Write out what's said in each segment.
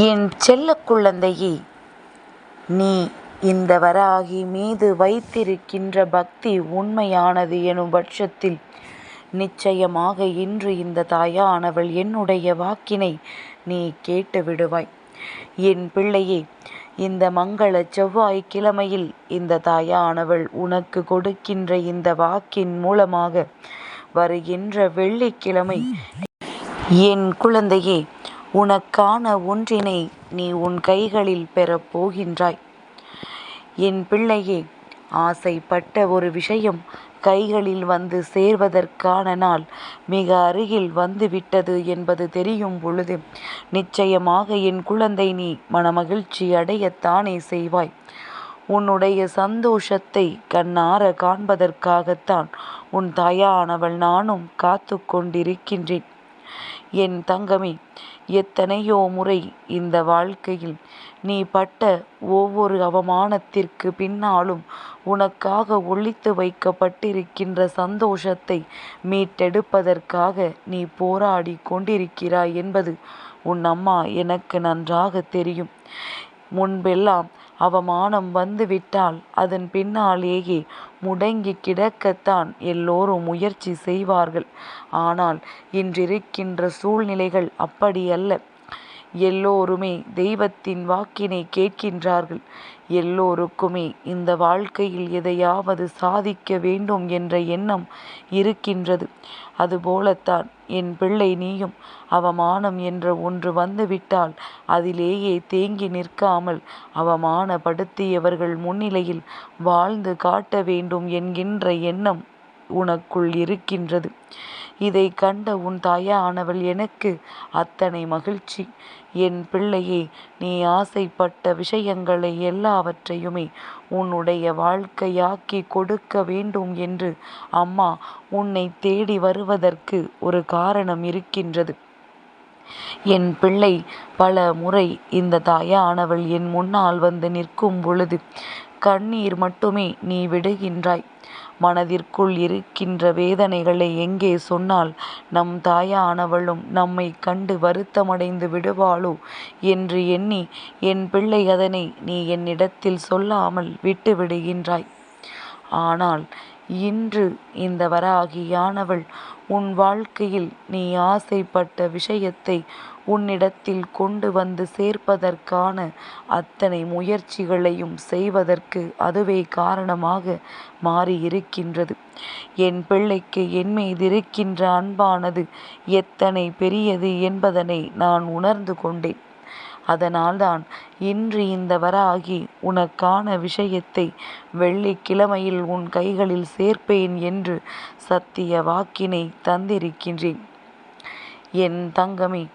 என் செல்ல குழந்தையே நீ இந்த வராகி மீது வைத்திருக்கின்ற பக்தி உண்மையானது எனும் பட்சத்தில் நிச்சயமாக இன்று இந்த தாயானவள் என்னுடைய வாக்கினை நீ கேட்டு விடுவாய். என் பிள்ளையே இந்த மங்கள செவ்வாய் கிழமையில் இந்த தாயானவள் உனக்கு கொடுக்கின்ற இந்த வாக்கின் மூலமாக வருகின்ற வெள்ளிக்கிழமை என் குழந்தையே உனக்கான ஒன்றினை நீ உன் கைகளில் பெறப் போகின்றாய். என் பிள்ளையே ஆசைப்பட்ட ஒரு விஷயம் கைகளில் வந்து சேர்வதற்கான நாள் மிக அருகில் வந்துவிட்டது என்பது தெரியும் பொழுது நிச்சயமாக என் குழந்தை நீ மனமகிழ்ச்சி அடையத்தானே செய்வாய். உன்னுடைய சந்தோஷத்தை கண்ணார காண்பதற்காகத்தான் உன் தாயானவள் நானும் காத்து கொண்டிருக்கின்றேன். என் தங்கமே எத்தனையோ முறை இந்த வாழ்க்கையில் நீ பட்ட ஒவ்வொரு அவமானத்திற்கு பின்னாலும் உனக்காக ஒழித்து வைக்கப்பட்டிருக்கின்ற சந்தோஷத்தை மீட்டெடுப்பதற்காக நீ போராடி கொண்டிருக்கிறாய் என்பது உன் அம்மா எனக்கு நன்றாக தெரியும். முன்பெல்லாம் அவமானம் வந்துவிட்டால் அதன் பின்னாலேயே முடங்கி கிடக்கத்தான் எல்லோரும் முயற்சி செய்வார்கள். ஆனால் இன்றிருக்கின்ற சூழ்நிலைகள் அப்படியல்ல எல்லோருமே தெய்வத்தின் வாக்கினை கேட்கின்றார்கள். எல்லோருக்குமே இந்த வாழ்க்கையில் எதையாவது சாதிக்க வேண்டும் என்ற எண்ணம் இருக்கின்றது. அதுபோலத்தான் என் பிள்ளை நீயும் அவமானம் என்ற ஒன்று வந்துவிட்டால் அதிலேயே தேங்கி நிற்காமல் அவமானப்படுத்தியவர்கள் முன்னிலையில் வாழ்ந்து காட்ட வேண்டும் என்கின்ற எண்ணம் உனக்குள் இருக்கின்றது. இதை கண்ட உன் தாயானவள் எனக்கு அத்தனை மகிழ்ச்சி. என் பிள்ளையே நீ ஆசைப்பட்ட விஷயங்களை எல்லாவற்றையுமே உன்னுடைய வாழ்க்கையாக்கி கொடுக்க வேண்டும் என்று அம்மா உன்னை தேடி வருவதற்கு ஒரு காரணம் இருக்கின்றது. என் பிள்ளை பல முறை இந்த தாயானவள் என் முன்னால் வந்து நிற்கும் பொழுது கண்ணீர் மட்டுமே நீ விடுகின்றாய். மனதிற்குள் இருக்கின்ற வேதனைகளை எங்கே சொன்னால் நம் தாயானவளும் நம்மை கண்டு வருத்தமடைந்து விடுவாளோ என்று எண்ணி என் பிள்ளை அதனை நீ என்னிடத்தில் சொல்லாமல் விட்டு விடுகின்றாய். ஆனால் இன்று இந்த வராகியானவள் உன் வாழ்க்கையில் நீ ஆசைப்பட்ட விஷயத்தை உன்னிடத்தில் கொண்டு வந்து சேர்ப்பதற்கான அத்தனை முயற்சிகளையும் செய்வதற்கு அதுவே காரணமாக மாறியிருக்கின்றது. என் பிள்ளைக்கு என் மீதிருக்கின்ற அன்பானது எத்தனை பெரியது என்பதனை நான் உணர்ந்து கொண்டேன். அதனால்தான் இன்று இந்த வராகி உனக்கான விஷயத்தை வெள்ளிக்கிழமையில் உன் கைகளில் சேர்ப்பேன் என்று சத்திய வாக்கினை தந்திருக்கின்றேன். என் தங்கமே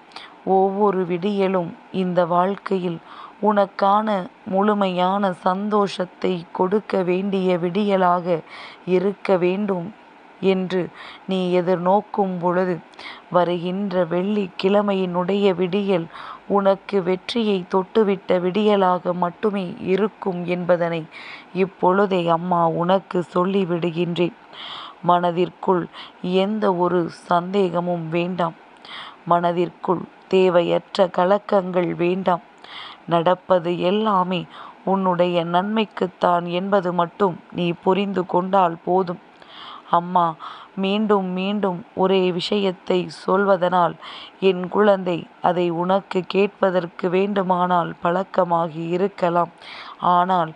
ஒவ்வொரு விடியலும் இந்த வாழ்க்கையில் உனக்கான முழுமையான சந்தோஷத்தை கொடுக்க வேண்டிய விடியலாக இருக்க வேண்டும் என்று நீ எதிர்நோக்கும் பொழுது வருகின்ற வெள்ளிக்கிழமையினுடைய விடியல் உனக்கு வெற்றியை தொட்டுவிட்ட விடியலாக மட்டுமே இருக்கும் என்பதனை இப்பொழுதே அம்மா உனக்கு சொல்லிவிடுகின்றேன். மனதிற்குள் எந்த ஒரு சந்தேகமும் வேண்டாம். மனதிற்குள் தேவையற்ற கலக்கங்கள் வேண்டாம். நடப்பது எல்லாமே உன்னுடைய நன்மைக்குத்தான் என்பது மட்டும் நீ புரிந்து கொண்டால் போதும். அம்மா மீண்டும் மீண்டும் ஒரே விஷயத்தை சொல்வதனால் என் குழந்தை அதை உனக்கு கேட்பதற்கு வேண்டுமானால் பழக்கமாகி இருக்கலாம். ஆனால்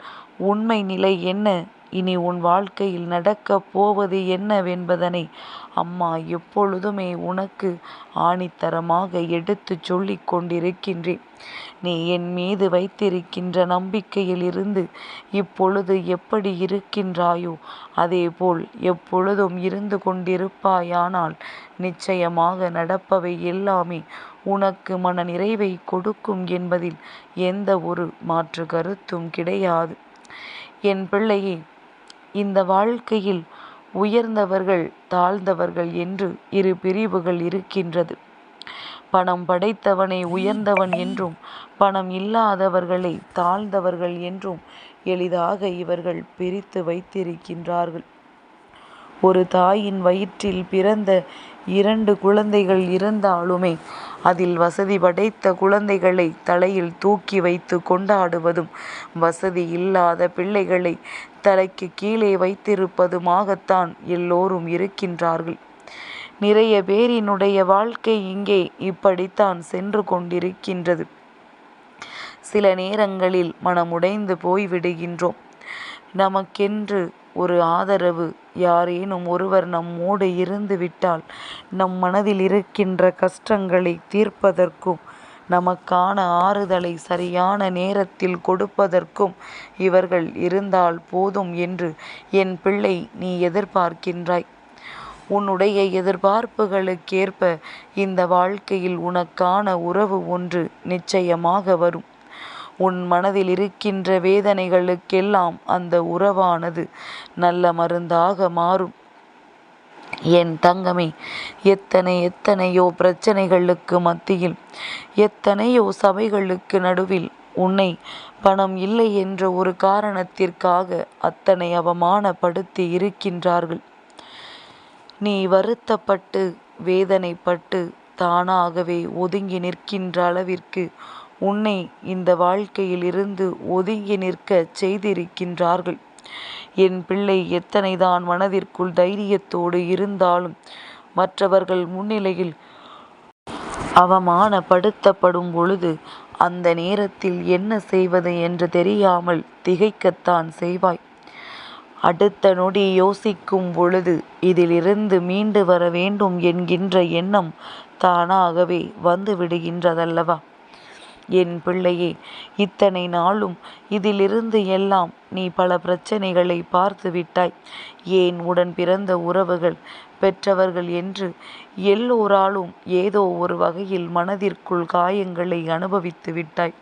உண்மை நிலை என்ன? இனி உன் வாழ்க்கையில் நடக்கப் போவது என்னவென்பதனை அம்மா எப்பொழுதுமே உனக்கு ஆணித்தரமாக எடுத்துச் சொல்லிக் கொண்டிருக்கின்றேன். நீ என் மீது வைத்திருக்கின்ற நம்பிக்கையில் இருந்து இப்பொழுது எப்படி இருக்கின்றாயோ அதேபோல் எப்பொழுதும் இருந்து கொண்டிருப்பாயானால் நிச்சயமாக நடப்பவை எல்லாமே உனக்கு மன நிறைவை கொடுக்கும் என்பதில் எந்த ஒரு மாற்று கருத்தும் கிடையாது. என் பிள்ளையே இந்த வாழ்க்கையில் உயர்ந்தவர்கள் தாழ்ந்தவர்கள் என்று இரு பிரிவுகள் இருக்கின்றது. பணம் படைத்தவனை உயர்ந்தவன் என்றும் பணம் இல்லாதவர்களை தாழ்ந்தவர்கள் என்றும் எளிதாக இவர்கள் பிரித்து வைத்திருக்கின்றார்கள். ஒரு தாயின் வயிற்றில் பிறந்த இரண்டு குழந்தைகள் இருந்தாலுமே அதில் வசதி படைத்த குழந்தைகளை தலையில் தூக்கி வைத்து கொண்டாடுவதும் வசதி இல்லாத பிள்ளைகளை தலைக்கு கீழே வைத்திருப்பதுமாகத்தான் எல்லோரும் இருக்கின்றார்கள். நிறைய பேரினுடைய வாழ்க்கை இங்கே இப்படித்தான் சென்று கொண்டிருக்கின்றது. சில நேரங்களில் மனமுடைந்து போய்விடுகின்றோம். நமக்கென்று ஒரு ஆதரவு. யாரேனும் ஒருவர் நம்மோடு இருந்து விட்டால் நம் மனதில் இருக்கின்ற கஷ்டங்களை தீர்ப்பதற்கும் நமக்கான ஆறுதலை சரியான நேரத்தில் கொடுப்பதற்கும் இவர்கள் இருந்தால் போதும் என்று என் பிள்ளை நீ எதிர்பார்க்கின்றாய். உன்னுடைய எதிர்பார்ப்புகளுக்கேற்ப இந்த வாழ்க்கையில் உனக்கான உறவு ஒன்று நிச்சயமாக வரும். உன் மனதில் இருக்கின்ற வேதனைகளுக்கெல்லாம் அந்த உறவானது நல்ல மருந்தாக மாறும். என் தங்கமே எத்தனை எத்தனையோ பிரச்சனைகளுக்கு மத்தியில் எத்தனையோ சபைகளுக்கு நடுவில் உன்னை பணம் இல்லை என்ற ஒரு காரணத்திற்காக அத்தனை அவமானப்படுத்தி இருக்கின்றார்கள். நீ வருத்தப்பட்டு வேதனைப்பட்டு தானாகவே ஒதுங்கி நிற்கின்ற அளவிற்கு உன்னை இந்த வாழ்க்கையில் இருந்து ஒதுங்கி நிற்கச் செய்திருக்கின்றார்கள். என் பிள்ளை எத்தனைதான் மனதிற்குள் தைரியத்தோடு இருந்தாலும் மற்றவர்கள் முன்னிலையில் அவமானப்படுத்தப்படும் பொழுது அந்த நேரத்தில் என்ன செய்வது என்று தெரியாமல் திகைக்கத்தான் செய்வாய். அடுத்த நொடி யோசிக்கும் பொழுது இதிலிருந்து மீண்டு வர வேண்டும் என்கின்ற எண்ணம் தானாகவே வந்து விடுகின்றதல்லவா என் பிள்ளையே இத்தனை நாளும் இதிலிருந்து எல்லாம் நீ பல பிரச்சனைகளை பார்த்து விட்டாய். ஏன் உடன் பிறந்த உறவுகள் பெற்றவர்கள் என்று எல்லோராலும் ஏதோ ஒரு வகையில் மனதிற்குள் காயங்களை அனுபவித்து விட்டாய்.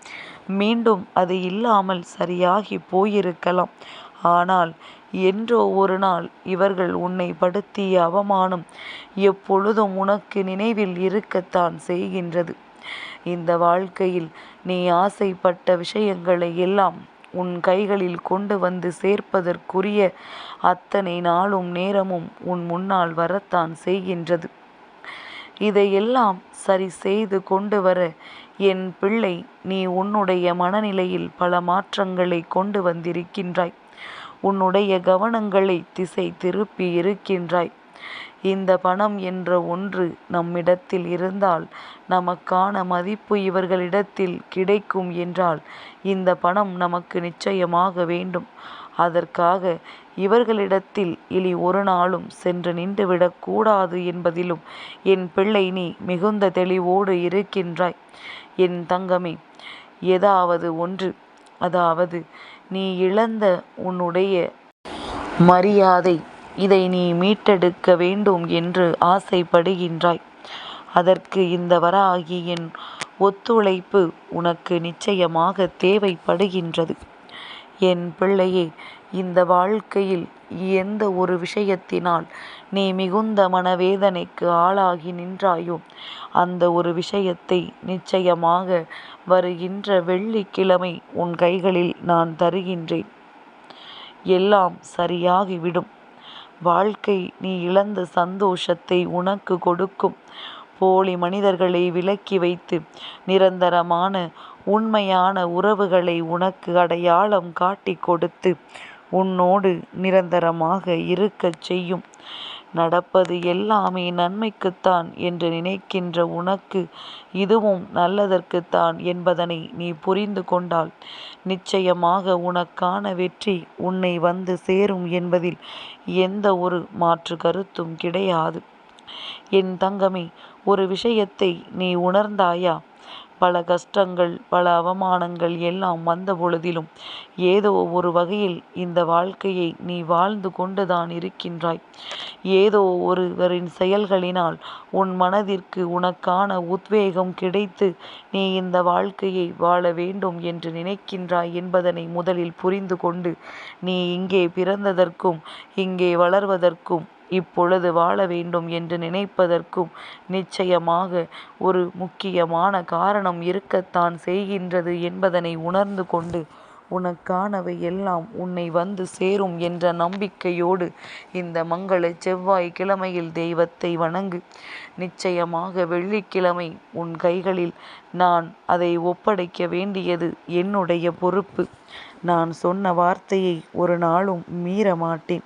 மீண்டும் அது இல்லாமல் சரியாகி போயிருக்கலாம். ஆனால் என்றோ ஒரு நாள் இவர்கள் உன்னை படுத்திய அவமானம் எப்பொழுதும் உனக்கு நினைவில் இருக்கத்தான் செய்கின்றது. இந்த வாழ்க்கையில் நீ ஆசைப்பட்ட விஷயங்களை எல்லாம் உன் கைகளில் கொண்டு வந்து சேர்ப்பதற்குரிய அத்தனை நாளும் நேரமும் உன் முன்னால் வரத்தான் செய்கின்றது. இதையெல்லாம் சரி செய்து கொண்டு வர என் பிள்ளை நீ உன்னுடைய மனநிலையில் பல மாற்றங்களை கொண்டு வந்திருக்கின்றாய். உன்னுடைய கவனங்களை திசை திருப்பி இருக்கின்றாய். இந்த பணம் என்ற ஒன்று நம்மிடத்தில் இருந்தால் நமக்கான மதிப்பு இவர்களிடத்தில் கிடைக்கும் என்றால் இந்த பணம் நமக்கு நிச்சயமாக வேண்டும். அதற்காக இவர்களிடத்தில் இனி ஒரு நாளும் சென்று நின்றுவிடக்கூடாது என்பதிலும் என் பிள்ளை நீ மிகுந்த தெளிவோடு இருக்கின்றாய். என் தங்கமே ஏதாவது ஒன்று அதாவது நீ இழந்த உன்னுடைய மரியாதை இதை நீ மீட்டெடுக்க வேண்டும் என்று ஆசைப்படுகின்றாய். அதற்கு இந்த வராகியின் ஒத்துழைப்பு உனக்கு நிச்சயமாக தேவைப்படுகின்றது. என் பிள்ளையே இந்த வாழ்க்கையில் எந்த ஒரு விஷயத்தினால் நீ மிகுந்த மனவேதனைக்கு ஆளாகி நின்றாயோ அந்த ஒரு விஷயத்தை நிச்சயமாக வருகின்ற வெள்ளிக்கிழமை உன் கைகளில் நான் தருகின்றேன். எல்லாம் சரியாகிவிடும். வாழ்க்கை நீ இழந்த சந்தோஷத்தை உனக்கு கொடுக்கும். போலி மனிதர்களை விலக்கி வைத்து நிரந்தரமான உண்மையான உறவுகளை உனக்கு அடையாளம் காட்டி கொடுத்து உன்னோடு நிரந்தரமாக இருக்கச் செய்யும். நடப்பது எல்லாமே நன்மைக்குத்தான் என்று நினைக்கின்ற உனக்கு இதுவும் நல்லதற்குத்தான் என்பதனை நீ புரிந்து கொண்டால். நிச்சயமாக உனக்கான வெற்றி உன்னை வந்து சேரும் என்பதில் எந்த ஒரு மாற்று கருத்தும் கிடையாது. என் தங்கமே ஒரு விஷயத்தை நீ உணர்ந்தாயா? பல கஷ்டங்கள் பல அவமானங்கள் எல்லாம் வந்த பொழுதிலும் ஏதோ ஒரு வகையில் இந்த வாழ்க்கையை நீ வாழ்ந்து கொண்டுதான் இருக்கின்றாய். ஏதோ ஒருவரின் செயல்களினால் உன் மனதிற்கு உனக்கான உத்வேகம் கிடைத்து நீ இந்த வாழ்க்கையை வாழ வேண்டும் என்று நினைக்கின்றாய் என்பதனை முதலில் புரிந்து கொண்டு நீ இங்கே பிறந்ததற்கும் இங்கே வளர்வதற்கும் இப்பொழுது வாழ வேண்டும் என்று நினைப்பதற்கும் நிச்சயமாக ஒரு முக்கியமான காரணம் இருக்கத்தான் செய்கின்றது என்பதனை உணர்ந்து கொண்டு உனக்கானவை எல்லாம் உன்னை வந்து சேரும் என்ற நம்பிக்கையோடு இந்த மங்கள செவ்வாய் கிழமையில் தெய்வத்தை வணங்கு. நிச்சயமாக வெள்ளிக்கிழமை உன் கைகளில் நான் அதை ஒப்படைக்க வேண்டியது என்னுடைய பொறுப்பு. நான் சொன்ன வார்த்தையை ஒரு நாளும் மீற மாட்டேன்.